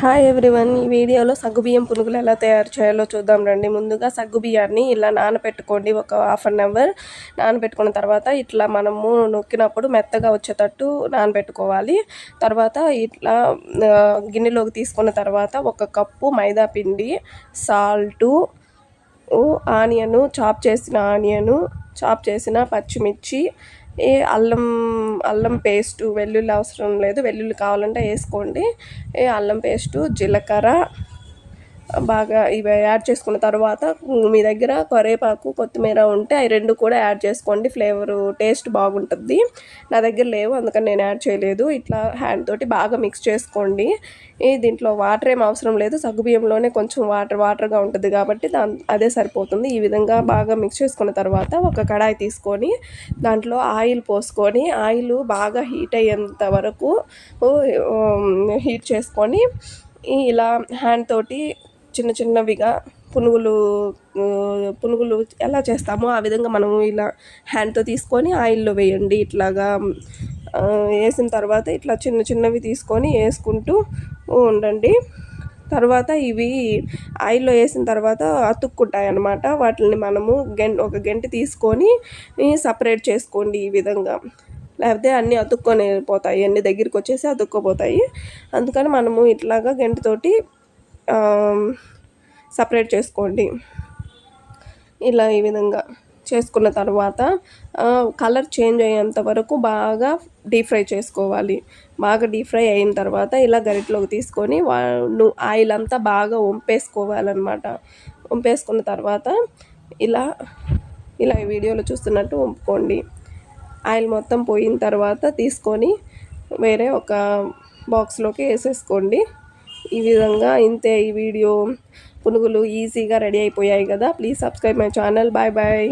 Hi everyone ఈ వీడియోలో సగ్గుబియ్యం పునుగులు ఎలా తయారు చేయాలో చూద్దాం రండి. ముందుగా సగ్గుబియ్యాన్ని ఇలా నానబెట్టుకోండి. ఒక హాఫ్ అన్ అవర్ నానబెట్టుకున్న తర్వాత ఇట్లా మనము నొక్కినప్పుడు మెత్తగా వచ్చేటట్టు నానబెట్టుకోవాలి. తర్వాత ఇట్లా గిన్నెలోకి తీసుకున్న తర్వాత ఒక కప్పు మైదా పిండి సాల్టు ఆనియను చాప్ చేసిన ఆనియను చాప్ చేసిన పచ్చిమిర్చి ఏ అల్లం అల్లం పేస్టు వెల్లుల్లి అవసరం లేదు. వెల్లుల్లి కావాలంటే వేసుకోండి. ఏ అల్లం పేస్టు జీలకర్ర బాగా ఇవి యాడ్ చేసుకున్న తర్వాత మీ దగ్గర కరివేపాకు కొత్తిమీర ఉంటే అవి రెండు కూడా యాడ్ చేసుకోండి. ఫ్లేవరు టేస్ట్ బాగుంటుంది. నా దగ్గర లేవు అందుకని నేను యాడ్ చేయలేదు. ఇట్లా హ్యాండ్ తోటి బాగా మిక్స్ చేసుకోండి. దీంట్లో వాటర్ ఏం అవసరం లేదు. సగ్గుబియ్యంలోనే కొంచెం వాటర్ వాటర్గా ఉంటుంది కాబట్టి దా అదే సరిపోతుంది. ఈ విధంగా బాగా మిక్స్ చేసుకున్న తర్వాత ఒక కడాయి తీసుకొని దాంట్లో ఆయిల్ పోసుకొని ఆయిల్ బాగా హీట్ అయ్యేంత వరకు హీట్ చేసుకొని ఇలా హ్యాండ్ తోటి చిన్న చిన్నవిగా పునుగులు పునుగులు ఎలా చేస్తామో ఆ విధంగా మనము ఇలా హ్యాండ్తో తీసుకొని ఆయిల్లో వేయండి. ఇట్లాగా వేసిన తర్వాత ఇట్లా చిన్న చిన్నవి తీసుకొని వేసుకుంటూ ఉండండి. తర్వాత ఇవి ఆయిల్లో వేసిన తర్వాత అతుక్కుంటాయి అన్నమాట వాటిని మనము గెం ఒక గంట తీసుకొని సపరేట్ చేసుకోండి ఈ విధంగా. లేకపోతే అన్నీ అతుక్కొని పోతాయి. అన్ని దగ్గరికి వచ్చేసి అతుక్కోపోతాయి. అందుకని మనము ఇట్లాగా గంటతోటి సపరేట్ చేసుకోండి. ఇలా ఈ విధంగా చేసుకున్న తర్వాత కలర్ చేంజ్ అయ్యేంత వరకు బాగా డీప్ ఫ్రై చేసుకోవాలి. బాగా డీప్ ఫ్రై అయిన తర్వాత ఇలా గరిటలోకి తీసుకొని ఆయిల్ అంతా బాగా వంపేసుకోవాలన్నమాట. వంపేసుకున్న తర్వాత ఇలా ఇలా ఈ వీడియోలో చూస్తున్నట్టు వంపుకోండి. ఆయిల్ మొత్తం పోయిన తర్వాత తీసుకొని వేరే ఒక బాక్స్లోకి వేసేసుకోండి. ఈ విధంగా ఇంతే ఈ వీడియో పునుగులు ఈజీగా రెడీ అయిపోయాయి కదా. Please subscribe my channel bye bye